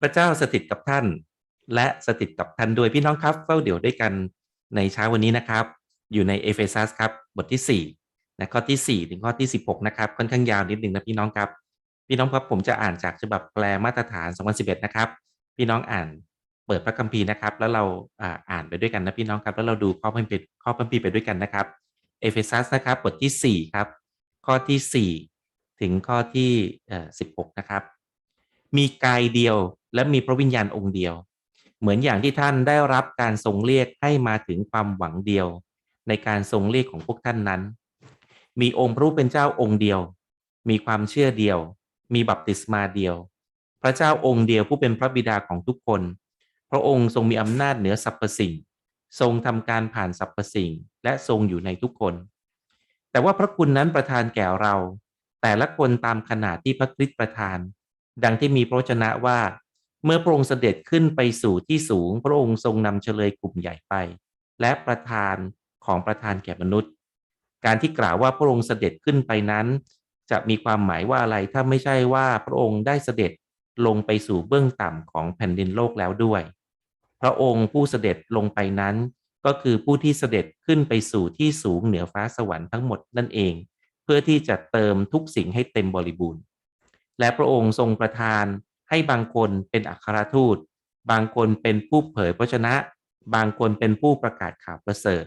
พระเจ้าสถิตกับท่าน และสถิตกับท่านด้วยพี่น้องครับเฝ้าเดี๋ยวด้วยกันในเช้าวันนี้นะครับ อยู่ในเอเฟซัสครับบทที่4นะข้อที่4ถึงข้อที่ 16 นะครับ ค่อนข้างยาวนิดนึงนะพี่น้องครับ พี่น้องครับผมจะอ่านจากฉบับแปลมาตรฐาน2011นะครับ พี่น้องอ่านเปิดพระคัมภีร์นะครับ แล้วเราอ่านไปด้วยกันนะพี่น้องครับ แล้วเราดูข้อพัมพีร์ข้อพัมพีร์ไปด้วยกันนะครับเอเฟซัสนะครับบทที่4ครับข้อที่ 4 ถึงข้อที่16นะครับมีกายเดียว และมีพระวิญญาณองค์เดียว เหมือนอย่างที่ท่านได้รับการทรงเรียกให้มาถึงความหวังเดียว ในการทรงเรียกของพวกท่านนั้น มีองค์พระผู้เป็นเจ้าองค์เดียว มีความเชื่อเดียว มีบัพติศมาเดียว พระเจ้าองค์เดียวผู้เป็นพระบิดาของทุกคน พระองค์ทรงมีอำนาจเหนือสรรพสิ่ง ทรงทำการผ่านสรรพสิ่ง และทรงอยู่ในทุกคน แต่ว่าพระคุณนั้นประทานแก่เรา แต่ละคนตามขนาดที่พระคริสต์ประทาน ดังที่มีพระวจนะว่า เมื่อพระองค์เสด็จขึ้นไปสู่ที่สูง พระองค์ทรงนำเฉลยกลุ่มใหญ่ไป และประทานของประทานแก่มนุษย์ การที่กล่าวว่าพระองค์เสด็จขึ้นไปนั้น จะมีความหมายว่าอะไรถ้าไม่ใช่ว่าพระองค์ได้เสด็จลงไปสู่เบื้องต่ำของแผ่นดินโลกแล้วด้วย พระองค์ผู้เสด็จลงไปนั้น ก็คือผู้ที่เสด็จขึ้นไปสู่ที่สูงเหนือฟ้าสวรรค์ทั้งหมดนั่นเอง เพื่อที่จะเติมทุกสิ่งให้เต็มบริบูรณ์ และพระองค์ทรงประทาน ให้บางคนเป็นอัครทูต บางคนเป็นผู้เผยพระชนะ บางคนเป็นผู้ประกาศข่าวประเสริฐ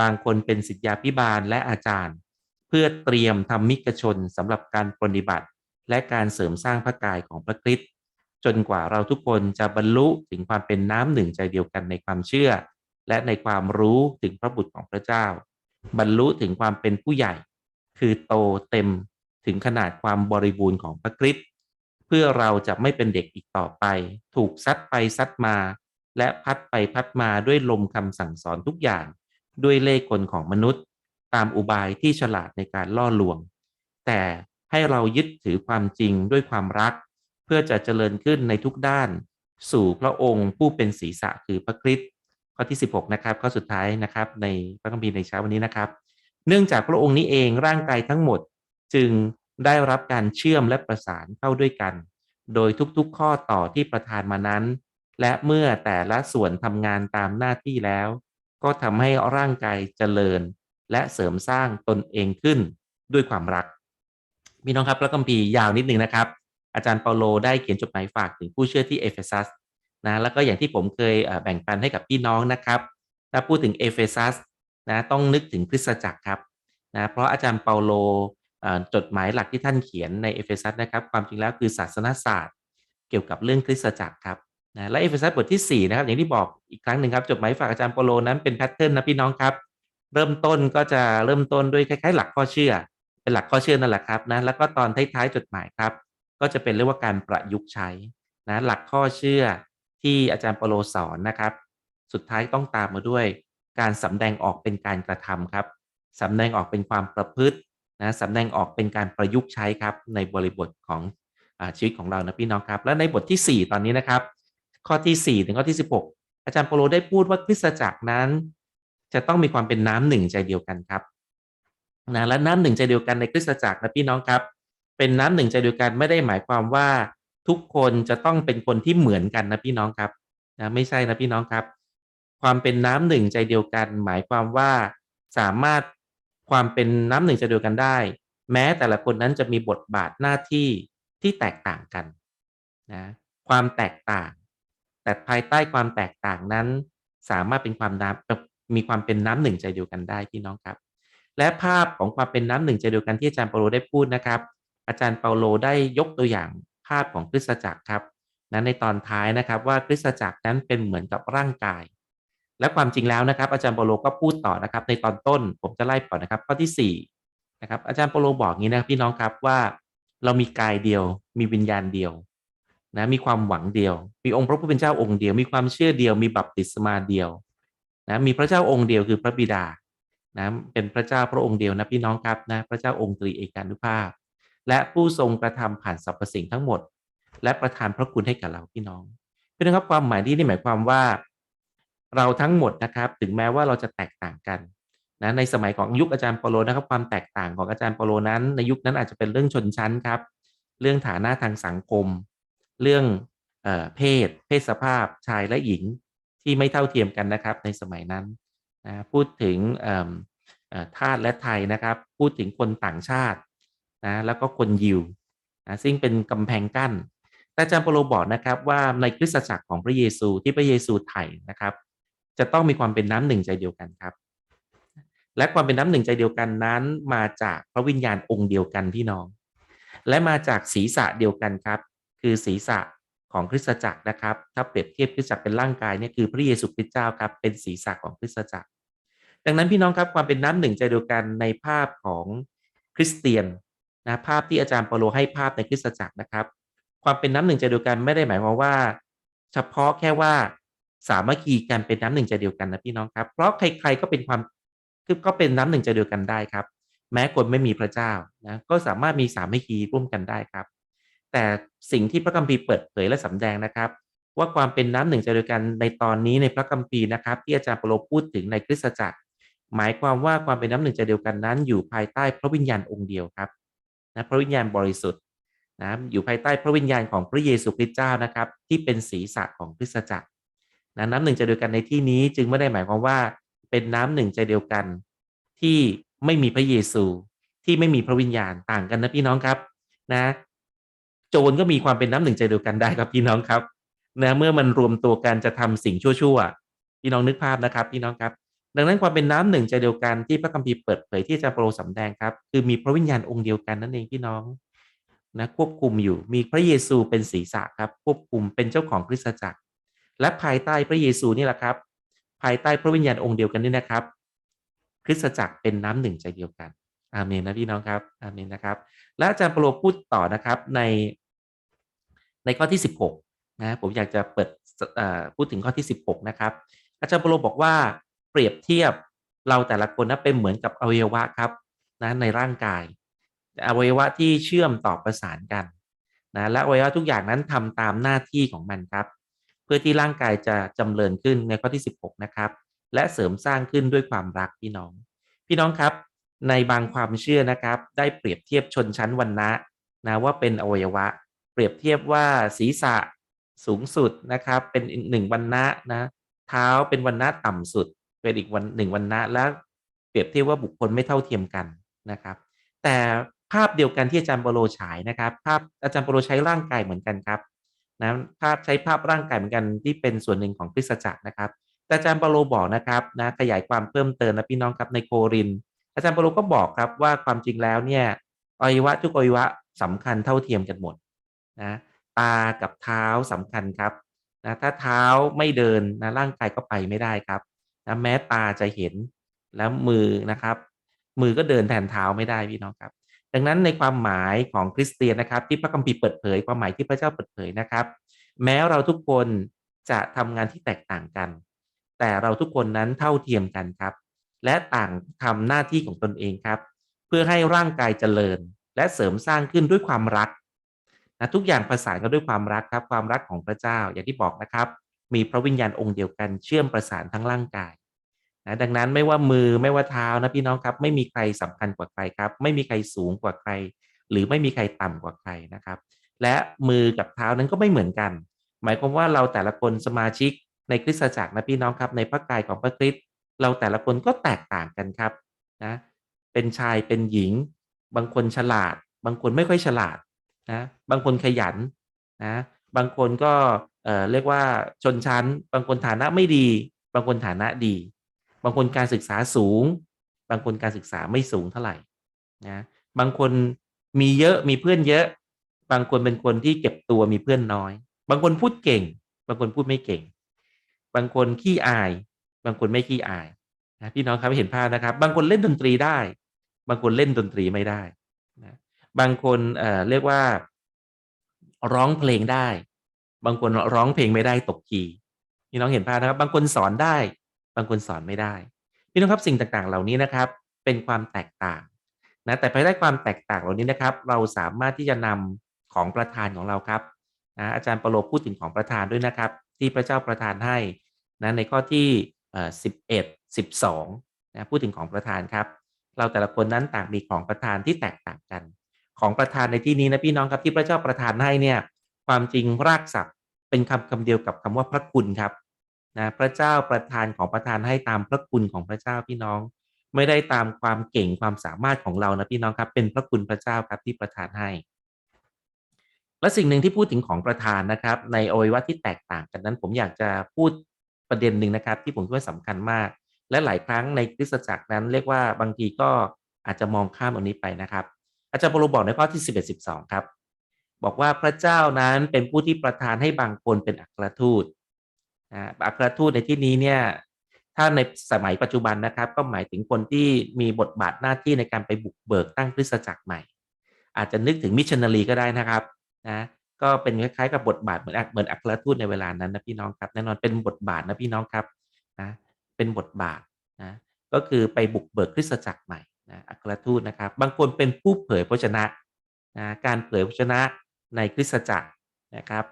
บางคนเป็นศิษยาพิบาลและอาจารย์ เพื่อเตรียมทำมิกชนสำหรับการปฏิบัติ และการเสริมสร้างพระกายของพระคริสต์จนกว่าเราทุกคนจะบรรลุถึงความเป็นน้ำหนึ่งใจเดียวกันในความเชื่อ และในความรู้ถึงพระบุตรของพระเจ้า บรรลุถึงความเป็นผู้ใหญ่ คือโตเต็มถึงขนาดความบริบูรณ์ของพระคริสต์ พื่อเราจะไม่เป็นเด็กอีกต่อไป ถูกซัดไปซัดมา และพัดไปพัดมาด้วยลมคำสั่งสอนทุกอย่าง ด้วยเล่ห์กลของมนุษย์ ตามอุบายที่ฉลาดในการล่อลวง แต่ให้เรายึดถือความจริงด้วยความรัก เพื่อจะเจริญขึ้นในทุกด้าน สู่พระองค์ผู้เป็นศีรษะคือพระคริสต์ข้อที่ 16 นะครับข้อสุดท้ายนะครับ ในพระคัมภีร์ในเช้าวันนี้นะครับ เนื่องจากพระองค์นี้เองร่างกายทั้งหมดจึง ได้รับการเชื่อมและประสานเข้าด้วยกัน โดยทุกๆข้อต่อที่ประทานมานั้น และเมื่อแต่ละส่วนทำงานตามหน้าที่แล้ว ก็ทำให้ร่างกายเจริญ และเสริมสร้างตนเองขึ้นด้วยความรักพี่น้องครับพระคัมภีร์ยาวนิดนึงนะครับ อาจารย์เปาโลได้เขียนจดหมายฝากถึงผู้เชื่อที่เอเฟซัสนะแล้วก็อย่างที่ผมเคยแบ่งปันให้กับพี่น้องนะครับ ถ้าพูดถึงเอเฟซัสนะต้องนึกถึงคริสตจักรครับนะเพราะอาจารย์เปาโล จดหมายหลักที่ท่านเขียนในเอเฟซัสนะครับความจริงแล้วคือศาสนศาสตร์ เกี่ยวกับเรื่องคริสตจักรครับนะและเอเฟซัสบทที่ 4 นะครับ อย่างที่บอกอีกครั้งหนึ่งครับจดหมายฝากอาจารย์เปโลนั้นเป็นแพทเทิร์นนะพี่น้องครับ เริ่มต้นก็จะเริ่มต้นด้วยคล้ายๆ หลักข้อเชื่อ เป็นหลักข้อเชื่อนั่นแหละครับนะแล้วก็ตอนท้ายๆจดหมายครับ ก็จะเป็นเรียกว่าการประยุกต์ใช้นะหลักข้อเชื่อที่อาจารย์เปโลสอนนะครับ สุดท้ายต้องตามมาด้วย การสำแดงออกเป็นการกระทำครับสำแดงออกเป็นความประพฤติ นะสำแดงออกเป็นการประยุกต์ใช้ครับในบริบทของอชีวิตของเรานะพี่น้องครับ และในบทที่ 4 ตอนนี้นะครับ ข้อที่4ถึงข้อที่ 16 อาจารย์เปโลได้พูดว่าคริสตจักรนั้น จะต้องมีความเป็นน้ำหนึ่งใจเดียวกันครับนะและน้ำหนึ่งใจเดียวกันในคริสตจักรนะพี่น้องครับ เป็นน้ำหนึ่งใจเดียวกันไม่ได้หมายความว่าทุกคนจะต้องเป็นคนที่เหมือนกันนะพี่น้องครับนะไม่ใช่นะพี่น้องครับ ความเป็นน้ำหนึ่งใจเดียวกัน หมายความว่าสามารถ ความเป็นน้ำหนึ่งใจเดียวกันได้ แม้แต่ละคนนั้นจะมีบทบาทหน้าที่ที่แตกต่างกันนะความแตกต่าง แต่ภายใต้ความแตกต่างนั้น สามารถเป็นความน้ำมีความเป็นน้ำหนึ่งใจเดียวกันได้พี่น้องครับ และภาพของความเป็นน้ำหนึ่งใจเดียวกันที่อาจารย์เปาโลได้พูดนะครับ อาจารย์เปาโลได้ยกตัวอย่างภาพของคริสตจักรครับนั้นในตอนท้ายนะครับว่าคริสตจักรนั้นเป็นเหมือนกับร่างกาย และความจริงแล้วนะครับ อาจารย์เปโลก็พูดต่อนะครับ ในตอนต้นผมจะไล่ก่อนนะครับ ข้อที่4นะครับอาจารย์เปโลบอกงี้นะพี่น้องครับว่าเรามีกายเดียว มีวิญญาณเดียวนะมีความหวังเดียว มีองค์พระผู้เป็นเจ้าองค์เดียว มีความเชื่อเดียว มีบัพติศมาเดียวนะมีพระเจ้าองค์เดียวคือพระบิดานะเป็นพระเจ้าพระองค์เดียวนะพี่น้องครับนะพระเจ้าองค์ตรีเอกานุภาพ และผู้ทรงกระทำผ่านสรรพสิ่งทั้งหมด และประทานพระคุณให้กับเราพี่น้องพี่น้องครับความหมายที่นี่หมายความว่า เราทั้งหมดนะครับ ถึงแม้ว่าเราจะแตกต่างกันนะในสมัยของยุคอาจารย์เปโลนะครับ ความแตกต่างของอาจารย์เปโลนั้น ในยุคนั้นอาจจะเป็นเรื่องชนชั้นครับ เรื่องฐานะทางสังคม เรื่องเออเพศ เพศสภาพชายและหญิงที่ไม่เท่าเทียมกันนะครับ ในสมัยนั้นนะพูดถึงทาสและไทยนะครับ พูดถึงคนต่างชาตินะแล้วก็คนยิวนะซึ่งเป็นกำแพงกั้นแต่อาจารย์เปโลบอกนะครับว่าในคริสตจักรของพระเยซูที่พระเยซูไถ่นะครับ จะต้องมีความเป็นน้ำหนึ่งใจเดียวกันครับ และความเป็นน้ำหนึ่งใจเดียวกันนั้น มาจากพระวิญญาณองค์เดียวกันพี่น้อง และมาจากศีรษะเดียวกันครับ คือศีรษะของคริสตจักรนะครับ ถ้าเปรียบเทียบคริสตจักรเป็นร่างกายเนี่ยคือพระเยซูคริสต์เจ้าครับเป็นศีรษะของคริสตจักร ดังนั้นพี่น้องครับความเป็นน้ำหนึ่งใจเดียวกันในภาพของคริสเตียนนะภาพที่อาจารย์เปโลให้ภาพในคริสตจักรนะครับ ความเป็นน้ำหนึ่งใจเดียวกันไม่ได้หมายความว่า เฉพาะแค่ว่า สามัคคีกันเป็นน้ำหนึ่งใจเดียวกันนะพี่น้องครับ เพราะใครๆก็เป็นความคือก็เป็นน้ำหนึ่งใจเดียวกันได้ครับ แม้คนไม่มีพระเจ้านะก็สามารถมีสามัคคีร่วมกันได้ครับ แต่สิ่งที่พระคัมภีร์เปิดเผยและสำแดงนะครับ ว่าความเป็นน้ำหนึ่งใจเดียวกันในตอนนี้ในพระคัมภีร์นะครับ ที่อาจารย์ปโลพูดถึงในคริสตจักร หมายความว่าความเป็นน้ำหนึ่งใจเดียวกันนั้น อยู่ภายใต้พระวิญญาณองค์เดียวครับนะพระวิญญาณบริสุทธิ์นะอยู่ภายใต้พระวิญญาณของพระเยซูคริสต์เจ้านะครับ ที่เป็นศีรษะของคริสตจักร นะน้ำหนึ่งใจเดียวกันในที่นี้จึงไม่ได้หมายความว่า เป็นน้ำหนึ่งใจเดียวกัน ที่ไม่มีพระเยซูที่ไม่มีพระวิญญาณต่างกันนะพี่น้องครับนะ โจรก็มีความเป็นน้ำหนึ่งใจเดียวกันได้ครับพี่น้องครับนะเมื่อมันรวมตัวกันจะทำสิ่งชั่วๆพี่น้องนึกภาพนะครับ พี่น้องครับ ดังนั้นความเป็นน้ำหนึ่งใจเดียวกันที่พระคัมภีร์เปิดเผยที่จารย์เปโลสำแดงครับ คือมีพระวิญญาณองค์เดียวกันนั่นเองพี่น้องนะควบคุมอยู่มีพระเยซูเป็นศีรษะครับ ควบคุมเป็นเจ้าของคริสตจักร และภายใต้พระเยซูนี่แหละครับ ภายใต้พระวิญญาณองค์เดียวกันนี่นะครับ คริสตจักรเป็นน้ำหนึ่งใจเดียวกัน อาเมนนะพี่น้องครับ อาเมนนะครับ และอาจารย์เปโลพูดต่อนะครับในในข้อที่ 16นะผมอยากจะเปิดพูดถึงข้อที่ 16 นะครับ อาจารย์เปโลบอกว่าเปรียบเทียบเราแต่ละคนนะเป็นเหมือนกับอวัยวะครับนะในร่างกาย อวัยวะที่เชื่อมต่อประสานกันนะและอวัยวะทุกอย่างนั้นทำตามหน้าที่ของมันครับ พื่อที่ร่างกายจะจำเริญขึ้นในข้อที่ 16 นะครับ และเสริมสร้างขึ้นด้วยความรักพี่น้อง พี่น้องครับ ในบางความเชื่อนะครับ ได้เปรียบเทียบชนชั้นวรรณะนะว่าเป็นอวัยวะ เปรียบเทียบว่าศีรษะสูงสุดนะครับ เป็นหนึ่งวรรณะนะเท้าเป็นวรรณะต่ำสุด เป็นอีกวันหนึ่งวรรณะแล้วเปรียบเทียบว่าบุคคลไม่เท่าเทียมกันนะครับ แต่ภาพเดียวกันที่อาจารย์โปโลฉายนะครับ ภาพอาจารย์โปโลใช้ร่างกายเหมือนกันครับ นะภาพใช้ภาพร่างกายเหมือนกันที่เป็นส่วนหนึ่งของคริสตจักรนะครับแต่อาจารย์เปโลบอกนะครับนะขยายความเพิ่มเติมนะพี่น้องครับในโคริน อาจารย์เปโลก็บอกครับว่าความจริงแล้วเนี่ยอวัยวะทุกอวัยวะสำคัญเท่าเทียมกันหมดนะตากับเท้าสำคัญครับนะถ้าเท้าไม่เดินนะร่างกายก็ไปไม่ได้ครับนะแม้ตาจะเห็นแล้วมือนะครับ มือก็เดินแทนเท้าไม่ได้พี่น้องครับ ดังนั้นในความหมายของคริสเตียนนะครับ ที่พระคัมภีร์เปิดเผยความหมายที่พระเจ้าเปิดเผยนะครับ แม้เราทุกคนจะทำงานที่แตกต่างกัน แต่เราทุกคนนั้นเท่าเทียมกันครับ และต่างทำหน้าที่ของตนเองครับ เพื่อให้ร่างกายเจริญ และเสริมสร้างขึ้นด้วยความรักนะทุกอย่างประสานกันด้วยความรักครับ ความรักของพระเจ้าอย่างที่บอกนะครับ มีพระวิญญาณองค์เดียวกันเชื่อมประสานทั้งร่างกาย นะดังนั้นไม่ว่ามือไม่ว่าเท้านะพี่น้องครับ ไม่มีใครสำคัญกว่าใครครับ ไม่มีใครสูงกว่าใคร หรือไม่มีใครต่ำกว่าใครนะครับ และมือกับเท้านั้นก็ไม่เหมือนกัน หมายความว่าเราแต่ละคนสมาชิกในคริสตจักรนะพี่น้องครับ ในพระกายของพระคริสต์เราแต่ละคนก็แตกต่างกันครับนะเป็นชายเป็นหญิง บางคนฉลาด บางคนไม่ค่อยฉลาดนะบางคนขยันนะบางคนก็เอ่อเรียกว่าชนชั้น บางคนฐานะไม่ดี บางคนฐานะดี บางคนการศึกษาสูง บางคนการศึกษาไม่สูงเท่าไหร่นะบางคนมีเยอะมีเพื่อนเยอะ บางคนเป็นคนที่เก็บตัวมีเพื่อนน้อย บางคนพูดเก่ง บางคนพูดไม่เก่ง บางคนขี้อาย บางคนไม่ขี้อายนะพี่น้องครับเห็นภาพนะครับ บางคนเล่นดนตรีได้ บางคนเล่นดนตรีไม่ได้นะบางคนเอ่อเรียกว่า ร้องเพลงได้ บางคนร้องเพลงไม่ได้ตกคีพี่น้องเห็นภาพนะครับ บางคนสอนได้ บางคนสอนไม่ได้ พี่น้องครับสิ่งต่างๆ เหล่านี้นะครับ เป็นความแตกต่างนะแต่ภายใต้ความแตกต่างเหล่านี้นะครับ เราสามารถที่จะนำของประทานของเราครับนะอาจารย์ปโลพูดถึงของประทานด้วยนะครับ ที่พระเจ้าประทานให้นะในข้อที่สิบเอ็ดสิบสองนะพูดถึงของประทานครับ เราแต่ละคนนั้นต่างมีของประทานที่แตกต่างกัน ของประทานในที่นี้นะพี่น้องครับที่พระเจ้าประทานให้เนี่ยความจริงรากศัพท์เป็นคำคำเดียวกับคำว่าพระคุณครับ นะพระเจ้าประทานของประทานให้ตามพระคุณของพระเจ้าพี่น้อง ไม่ได้ตามความเก่งความสามารถของเรานะพี่น้องครับ เป็นพระคุณพระเจ้าครับที่ประทานให้ และสิ่งหนึ่งที่พูดถึงของประทานนะครับ ในอวัยวะที่แตกต่างกันนั้น ผมอยากจะพูดประเด็นหนึ่งนะครับ ที่ผมคิดว่าสำคัญมาก และหลายครั้งในคริสตจักรนั้นเรียกว่าบางทีก็อาจจะมองข้ามอันนี้ไปนะครับ อาจารย์เปโลบอกในข้อที่ 11 12 ครับ บอกว่าพระเจ้านั้นเป็นผู้ที่ประทานให้บางคนเป็นอัครทูต อัครทูตในที่นี้เนี่ยถ้าในสมัยปัจจุบันนะครับ ก็หมายถึงคนที่มีบทบาทหน้าที่ในการไปบุกเบิกตั้งคริสตจักรใหม่ อาจจะนึกถึงมิชชันนารีก็ได้นะครับนะก็เป็นคล้ายๆกับบทบาทเหมือนเหมือนอัครทูตในเวลานั้นนะพี่น้องครับแน่นอนเป็นบทบาทนะพี่น้องครับนะเป็นบทบาทนะก็คือไปบุกเบิกคริสตจักรใหม่นะอัครทูตนะครับ บางคนเป็นผู้เผยพระชนะนะการเผยพระชนะในคริสตจักรนะครับ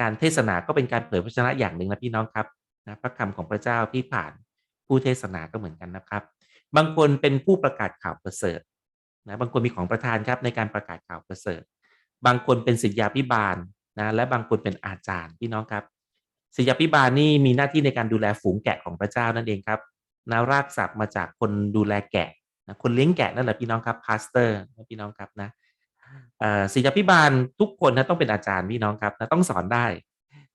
การเทศนาก็เป็นการเผยพระชนะอย่างหนึ่งนะพี่น้องครับนะพระคำของพระเจ้าที่ผ่านผู้เทศนาก็เหมือนกันนะครับ บางคนเป็นผู้ประกาศข่าวประเสริฐนะบางคนมีของประธานครับในการประกาศข่าวประเสริฐ บางคนเป็นศิษยาพิบาลนะและบางคนเป็นอาจารย์พี่น้องครับศิษยาพิบาลนี่มีหน้าที่ในการดูแลฝูงแกะของพระเจ้านั่นเองครับนารากศัพท์มาจากคนดูแลแกะนะคนเลี้ยงแกะนั่นแหละพี่น้องครับพาสเตอร์พี่น้องครับนะ ศิษยาพิบาลทุกคนนะต้องเป็นอาจารย์พี่น้องครับนะต้องสอนได้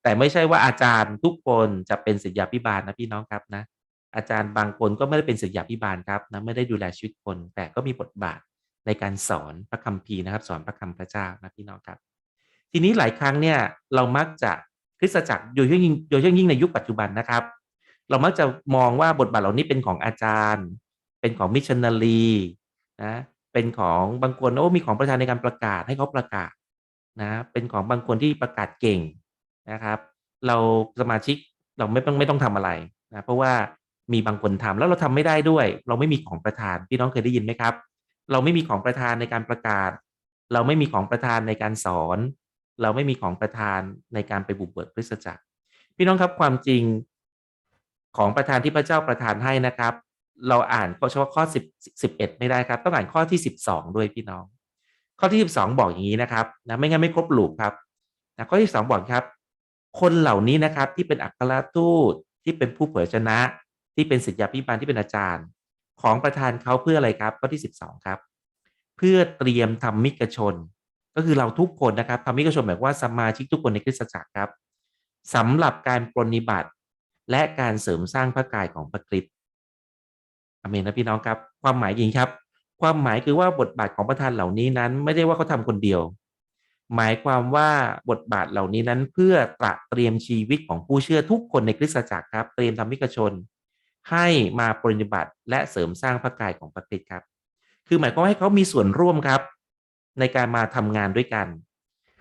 แต่ไม่ใช่ว่าอาจารย์ทุกคนจะเป็นศิษยาพิบาลนะพี่น้องครับนะอาจารย์บางคนก็ไม่ได้เป็นศิษยาพิบาลครับนะไม่ได้ดูแลชีวิตคน แต่ก็มีบทบาทในการสอนพระคัมภีร์นะครับ สอนพระคำพระเจ้านะพี่น้องครับ ทีนี้หลายครั้งเนี่ยเรามักจะคริสตจักรโดยเฉพาะยิ่งโดยเฉพาะยิ่งในยุคปัจจุบันนะครับ เรามักจะมองว่าบทบาทเหล่านี้เป็นของอาจารย์ เป็นของมิชชันนารีนะ เป็นของบางคนโอ้มีของประธานในการประกาศให้เขาประกาศนะเป็นของบางคนที่ประกาศเก่งนะครับ เราสมาชิกเราไม่ต้องไม่ต้องทำอะไรนะเพราะว่ามีบางคนทำแล้วเราทำไม่ได้ด้วย เราไม่มีของประธานพี่น้องเคยได้ยินไหมครับ เราไม่มีของประธานในการประกาศ เราไม่มีของประธานในการสอน เราไม่มีของประธานในการไปบุกเบิกคริสตจักรพี่น้องครับความจริงของประธานที่พระเจ้าประทานให้นะครับ เราอ่านเฉพาะข้อ10 11 ไม่ได้ครับ ต้องอ่านข้อที่ 12 ด้วยพี่น้อง ข้อที่ 12 บอกอย่างนี้นะครับนะไม่งั้นไม่ครบหลูกครับนะข้อที่12บอกครับ คนเหล่านี้นะครับที่เป็นอัครทูตที่เป็นผู้เผยชนะ ที่เป็นศิษยาพิบาลที่เป็นอาจารย์ ของประธานเขาเพื่ออะไรครับ ข้อที่ 12 ครับ เพื่อเตรียมทำมิกชน ก็คือเราทุกคนนะครับทำมิกชนหมายว่าสมาชิกทุกคนในคริสตจักรครับสำหรับการปรนิบัติและการเสริมสร้างพระกายของพระคริสต อเมนนะพี่น้องครับ ความหมายจริงครับ ความหมายคือว่าบทบาทของประธานเหล่านี้นั้น ไม่ได้ว่าเขาทาคนเดียว หมายความว่าบทบาทเหล่านี้นั้นเพื่อตระเตรียมชีวิตของผู้เชื่อทุกคนในคริสตจักรครับ เตรียมทำมิกชน ให้มาปฏิบัติและเสริมสร้างพระกายของพระคริสต์ครับ คือหมายความว่าให้เขามีส่วนร่วมครับ ในการมาทำงานด้วยกัน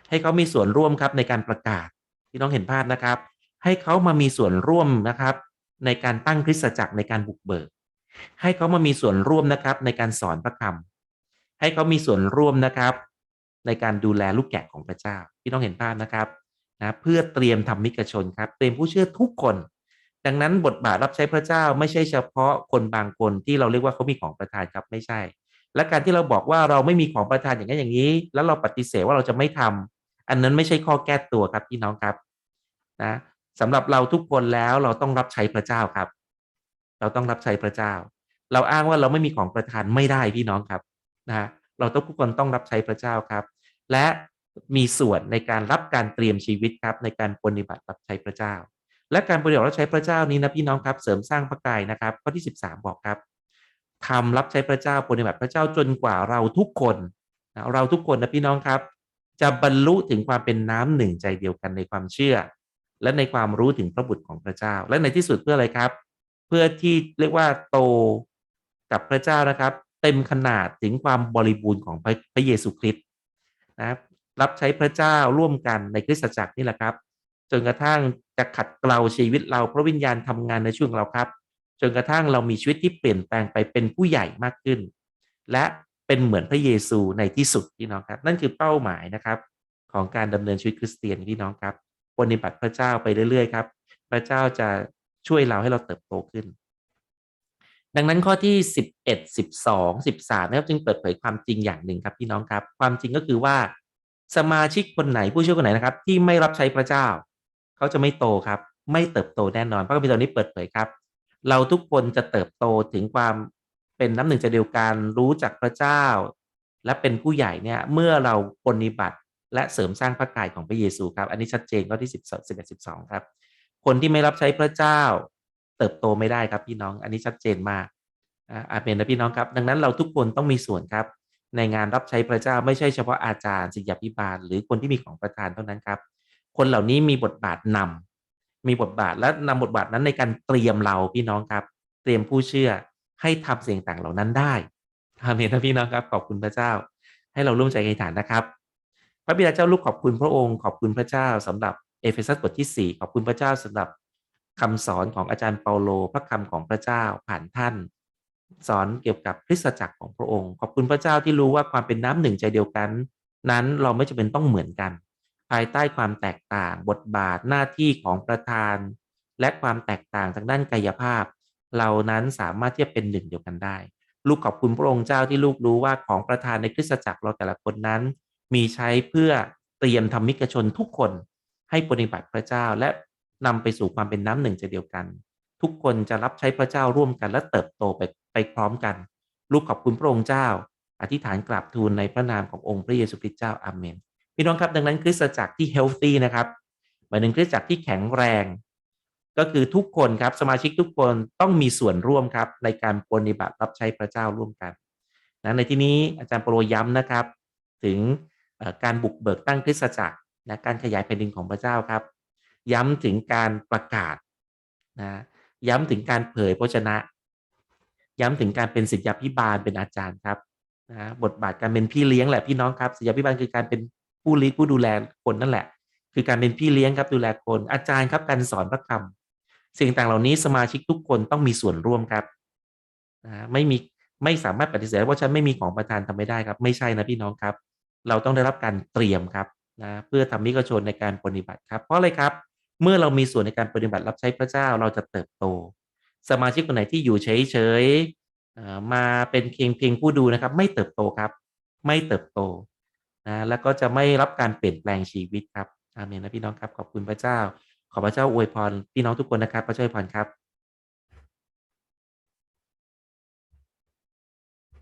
ให้เขามีส่วนร่วมครับในการประกาศที่น้องเห็นภาพนะครับ ให้เขามามีส่วนร่วมนะครับ ในการตั้งคริสตจักรในการบุกเบิก ให้เขามามีส่วนร่วมนะครับในการสอนพระคำให้เขามีส่วนร่วมนะครับ ในการดูแลลูกแกะของพระเจ้าที่น้องเห็นภาพนะครับนะเพื่อเตรียมทำมิกชนครับ เตรียมผู้เชื่อทุกคน ดังนั้นบทบาทรับใช้พระเจ้าไม่ใช่เฉพาะคนบางคนที่เราเรียกว่าเขามีของประทานครับไม่ใช่ และการที่เราบอกว่าเราไม่มีของประทานอย่างนั้นอย่างนี้ แล้วเราปฏิเสธว่าเราจะไม่ทำอันนั้นไม่ใช่ข้อแก้ตัวครับพี่น้องครับนะสำหรับเราทุกคนแล้วเราต้องรับใช้พระเจ้าครับ เราต้องรับใช้พระเจ้า เราอ้างว่าเราไม่มีของประทานไม่ได้พี่น้องครับนะเราต้องทุกคนต้องรับใช้พระเจ้าครับ และมีส่วนในการรับการเตรียมชีวิตครับในการปฏิบัติรับใช้พระเจ้า และการปฏิบัติรับใช้พระเจ้านี้นะพี่น้องครับเสริมสร้างพระกายนะครับข้อที่ 13 บอกครับทำรับใช้พระเจ้าปฏิบัติพระเจ้าจนกว่าเราทุกคนนะเราทุกคนนะพี่น้องครับ จะบรรลุถึงความเป็นน้ำหนึ่งใจเดียวกันในความเชื่อ และในความรู้ถึงพระบุตรของพระเจ้า และในที่สุดเพื่ออะไรครับ พื่อที่เรียกว่าโตกับพระเจ้านะครับ เต็มขนาดถึงความบริบูรณ์ของพระพระเยซูคริสต์นะครับรับใช้พระเจ้าร่วมกันในคริสตจักรนี่แหละครับ จนกระทั่งจะขัดเกลาชีวิตเราพระวิญญาณทำงานในช่วงเราครับ จนกระทั่งเรามีชีวิตที่เปลี่ยนแปลงไปเป็นผู้ใหญ่มากขึ้น และเป็นเหมือนพระเยซูในที่สุดพี่น้องครับ นั่นคือเป้าหมายนะครับ ของการดำเนินชีวิตคริสเตียนพี่น้องครับปฏิบัติพระเจ้าไปเรื่อยๆครับ พระเจ้าจะ ช่วยเราให้เราเติบโตขึ้น ดังนั้นข้อที่ 11 12 13นะครับจึงเปิดเผยความจริงอย่างหนึ่งครับพี่น้องครับ ความจริงก็คือว่า สมาชิกคนไหนผู้ชื่อคนไหนนะครับ ที่ไม่รับใช้พระเจ้า เขาจะไม่โตครับ ไม่เติบโตแน่นอนพระคัมภีร์ตอนนี้เปิดเผยครับ เราทุกคนจะเติบโตถึงความเป็นน้ำหนึ่งใจเดียวกันรู้จักพระเจ้า และเป็นผู้ใหญ่เนี่ยเมื่อเราปฏิบัติและเสริมสร้างพระกายของพระเยซูครับ อันนี้ชัดเจนข้อที่สิบสิบเอ็ดสิบสองครับ คนที่ไม่รับใช้พระเจ้า เติบโตไม่ได้ครับพี่น้อง อันนี้ชัดเจนมากอาเมนนะพี่น้องครับ ดังนั้นเราทุกคนต้องมีส่วนครับ ในงานรับใช้พระเจ้าไม่ใช่เฉพาะอาจารย์ศิษยาภิบาล หรือคนที่มีของประทานเท่านั้นครับ คนเหล่านี้มีบทบาทนำมีบทบาทและนำบทบาทนั้นในการเตรียมเราพี่น้องครับ เตรียมผู้เชื่อให้ทำสิ่งต่างเหล่านั้นได้อาเมนนะพี่น้องครับขอบคุณพระเจ้า ให้เราร่วมใจกันฐานนะครับ พระบิดาเจ้าลูกขอบคุณพระองค์ขอบคุณพระเจ้าสำหรับ เอเฟซัสบทที่ 4 ขอบคุณพระเจ้าสำหรับคำสอนของอาจารย์เปาโล พระคำของพระเจ้าผ่านท่าน สอนเกี่ยวกับคริสตจักรของพระองค์ ขอบคุณพระเจ้าที่รู้ว่าความเป็นน้ำหนึ่งใจเดียวกัน นั้นเราไม่จำเป็นต้องเหมือนกัน ภายใต้ความแตกต่างบทบาทหน้าที่ของประธาน และความแตกต่างทางด้านกายภาพ เรานั้นสามารถที่จะเป็นหนึ่งเดียวกันได้ ลูกขอบคุณพระองค์เจ้าที่ลูกรู้ว่าของประธานในคริสตจักรเราแต่ละคนนั้น มีใช้เพื่อเตรียมทำมิกชนทุกคน ให้ปฏิบัติพระเจ้าและนำไปสู่ความเป็นน้ำหนึ่งใจเดียวกัน ทุกคนจะรับใช้พระเจ้าร่วมกันและเติบโตไปไปพร้อมกัน ลูกขอบคุณพระองค์เจ้า อธิษฐานกราบทูลในพระนามขององค์พระเยซูคริสต์เจ้าอาเมนพี่น้องครับดังนั้นคริสตจักรที่เฮลตี้นะครับหมายถึงคริสตจักรที่แข็งแรง ก็คือทุกคนครับสมาชิกทุกคนต้องมีส่วนร่วมครับในการปฏิบัติรับใช้พระเจ้าร่วมกันนะในที่นี้อาจารย์โปรย้ำนะครับ ถึงการบุกเบิกตั้งคริสตจักร นะการขยายแผ่นดินของพระเจ้าครับ ย้ำถึงการประกาศนะย้ำถึงการเผยพระชนะ ย้ำถึงการเป็นศิษยาพิบาลเป็นอาจารย์ครับนะบทบาทการเป็นพี่เลี้ยงแหละพี่น้องครับศิษยาพิบาลคือการเป็นผู้ลี้ผู้ดูแลคนนั่นแหละ คือการเป็นพี่เลี้ยงครับดูแลคนอาจารย์ครับการสอนพระคำสิ่งต่างเหล่านี้สมาชิกทุกคนต้องมีส่วนร่วมครับนะไม่มีไม่สามารถปฏิเสธว่าฉันไม่มีของประทานทำไม่ได้ครับ ไม่ใช่นะพี่น้องครับ เราต้องได้รับการเตรียมครับ นะเพื่อทำมิกชนในการปฏิบัติครับเพราะอะไรครับ เมื่อเรามีส่วนในการปฏิบัติรับใช้พระเจ้าเราจะเติบโต สมาชิกคนไหนที่อยู่เฉยๆมาเป็นเพียงเพียงผู้ดูนะครับ ไม่เติบโตครับ ไม่เติบโตนะแล้วก็จะไม่รับการเปลี่ยนแปลงชีวิตครับอาเมนนะพี่น้องครับขอบคุณพระเจ้า ขอพระเจ้าอวยพรพี่น้องทุกคนนะครับพระเจ้าอวยพรครับ